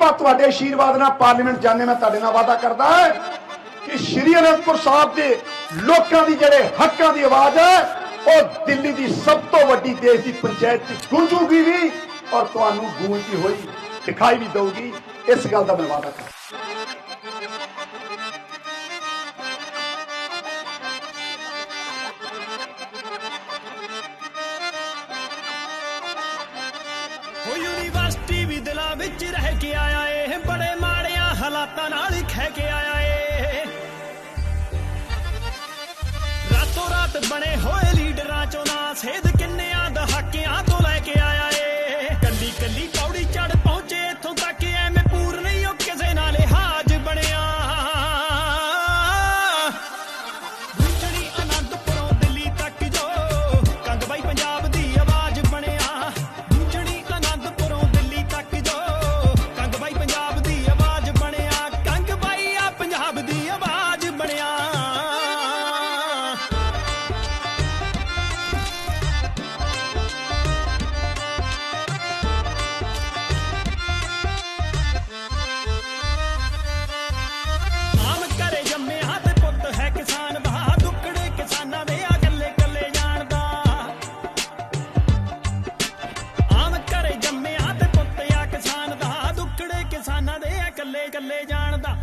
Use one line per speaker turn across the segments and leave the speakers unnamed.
ਆਪਾਂ ਤੁਹਾਡੇ ਆਸ਼ੀਰਵਾਦ ਨਾਲ ਪਾਰਲੀਮੈਂਟ ਜਾਣੇ ਮੈਂ ਤੁਹਾਡੇ ਨਾਲ ਵਾਅਦਾ ਕਰਦਾ ਕਿ ਸ਼੍ਰੀ ਅਨੰਦਪੁਰ ਸਾਹਿਬ ਦੇ ਲੋਕਾਂ ਦੀ ਜਿਹੜੇ ਹੱਕਾਂ ਦੀ ਆਵਾਜ਼ ਹੈ, ਉਹ ਦਿੱਲੀ ਦੀ ਸਭ ਤੋਂ ਵੱਡੀ ਦੇਸ਼ ਦੀ ਪੰਚਾਇਤ 'ਚ ਗੂੰਜੂਗੀ ਵੀ ਔਰ ਤੁਹਾਨੂੰ ਗੂੰਜਦੀ ਹੋਈ ਦਿਖਾਈ ਵੀ ਦਊਗੀ। ਇਸ ਗੱਲ ਦਾ ਮੈਂ ਵਾਅਦਾ ਕਰਦਾ
ਵਿੱਚ ਕੇ ਆਇਆ ਏ, ਬੜੇ ਮਾੜਿਆਂ ਹਾਲਾਤਾਂ ਨਾਲ ਹੀ ਖਹਿ ਕੇ ਆਇਆ ਏ। ਰਾਤੋਂ ਰਾਤ ਬਣੇ ਹੋਏ ਕੱਲੇ ਕੱਲੇ ਜਾਣਦਾ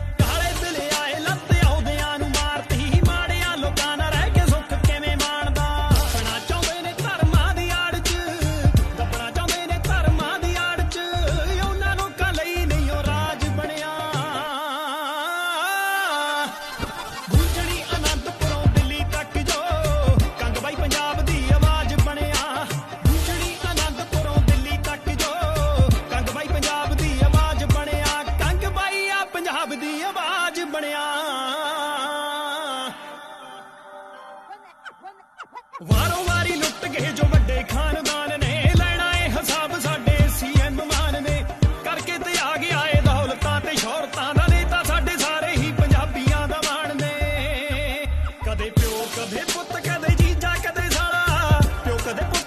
ਦੀ ਆਵਾਜ਼ ਬਣਿਆ। ਵਾਰੋ ਵਾਰੀ ਲੁੱਟ ਗਏ ਜੋ ਵੱਡੇ ਖਾਨਦਾਨ ਨੇ। ਲੈਣਾ ਏ ਹਿਸਾਬ ਸਾਡੇ ਸੀਐਮ ਮਾਨ ਨੇ। ਕਰਕੇ ਤੇ ਆ ਗਿਆ ਏ ਦੌਲਤਾਂ ਤੇ ਸ਼ੌਹਰਤਾਂ ਦਾ ਨੇਤਾ ਸਾਡੇ ਸਾਰੇ ਹੀ ਪੰਜਾਬੀਆਂ ਦਾ ਮਾਣ ਨੇ। ਕਦੇ ਪਿਓ, ਕਦੇ ਪੁੱਤ, ਕਦੇ ਜੀਜਾ, ਕਦੇ ਸਾਲਾ ਪਿਓ, ਕਦੇ ਪੁੱਤ